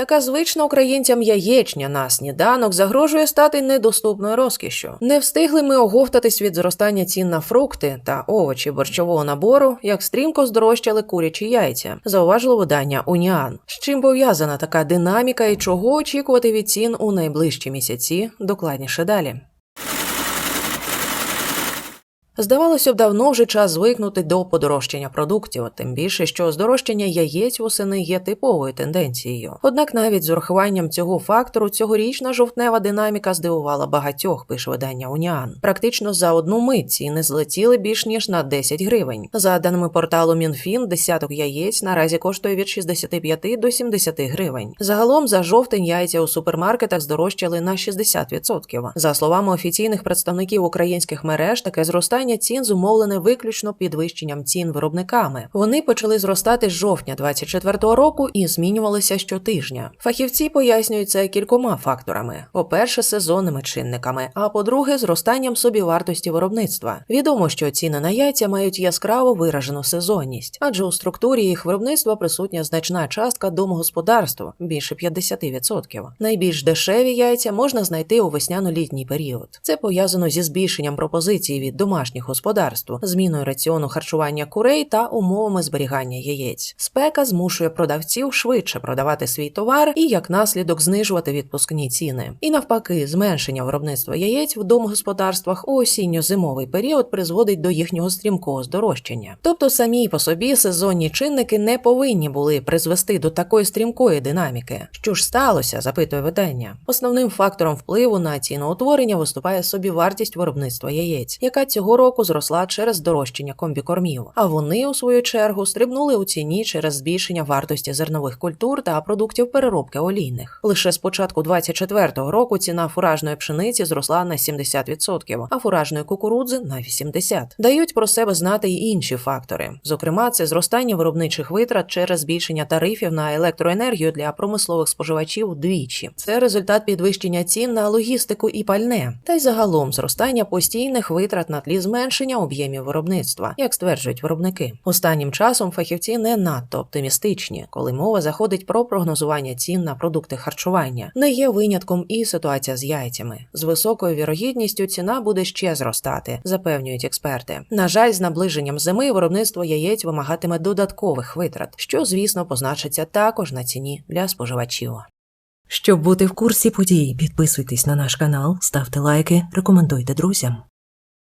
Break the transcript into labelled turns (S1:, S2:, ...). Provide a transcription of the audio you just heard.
S1: Така звична українцям яєчня на сніданок загрожує стати недоступною розкішю. Не встигли ми оговтатись від зростання цін на фрукти та овочі борщового набору, як стрімко здорожчали курячі яйця, зауважило видання Уніан. З чим пов'язана така динаміка і чого очікувати від цін у найближчі місяці? Докладніше далі. Здавалося б, давно вже час звикнути до подорожчання продуктів, тим більше, що здорожчання яєць восени є типовою тенденцією. Однак навіть з урахуванням цього фактору цьогорічна жовтнева динаміка здивувала багатьох, пише видання Уніан. Практично за одну мить ціни злетіли більш ніж на 10 гривень. За даними порталу Мінфін, десяток яєць наразі коштує від 65 до 70 гривень. Загалом за жовтень яйця у супермаркетах здорожчали на 60%. За словами офіційних представників українських мереж, таке зростання цін зумовлене виключно підвищенням цін виробниками. Вони почали зростати з жовтня 2024 року і змінювалися щотижня. Фахівці пояснюють це кількома факторами: по-перше, сезонними чинниками, а по-друге, зростанням собівартості виробництва. Відомо, що ціни на яйця мають яскраво виражену сезонність, адже у структурі їх виробництва присутня значна частка домогосподарства більше 50%. Найбільш дешеві яйця можна знайти у весняно-літній період. Це пов'язано зі збільшенням пропозицій від домашніх господарств, зміною раціону харчування курей та умовами зберігання яєць. Спека змушує продавців швидше продавати свій товар і як наслідок знижувати відпускні ціни. І навпаки, зменшення виробництва яєць в домогосподарствах у осінньо-зимовий період призводить до їхнього стрімкого здорожчання. Тобто самі по собі сезонні чинники не повинні були призвести до такої стрімкої динаміки. Що ж сталося? запитує видання. Основним фактором впливу на ціноутворення виступає собівартість виробництва яєць, яка цього року зросла через здорожчання комбікормів. А вони, у свою чергу, стрибнули у ціні через збільшення вартості зернових культур та продуктів переробки олійних. Лише з початку 24-го року ціна фуражної пшениці зросла на 70%, а фуражної кукурудзи на 80%. Дають про себе знати й інші фактори. Зокрема, це зростання виробничих витрат через збільшення тарифів на електроенергію для промислових споживачів вдвічі. Це результат підвищення цін на логістику і пальне, та й загалом зростання постійних витрат на тлі зменшення об'ємів виробництва, як стверджують виробники. Останнім часом фахівці не надто оптимістичні, коли мова заходить про прогнозування цін на продукти харчування. Не є винятком і ситуація з яйцями. З високою вірогідністю ціна буде ще зростати, запевнюють експерти. На жаль, з наближенням зими виробництво яєць вимагатиме додаткових витрат, що звісно позначиться також на ціні для споживачів.
S2: Щоб бути в курсі подій, підписуйтесь на наш канал, ставте лайки, рекомендуйте друзям.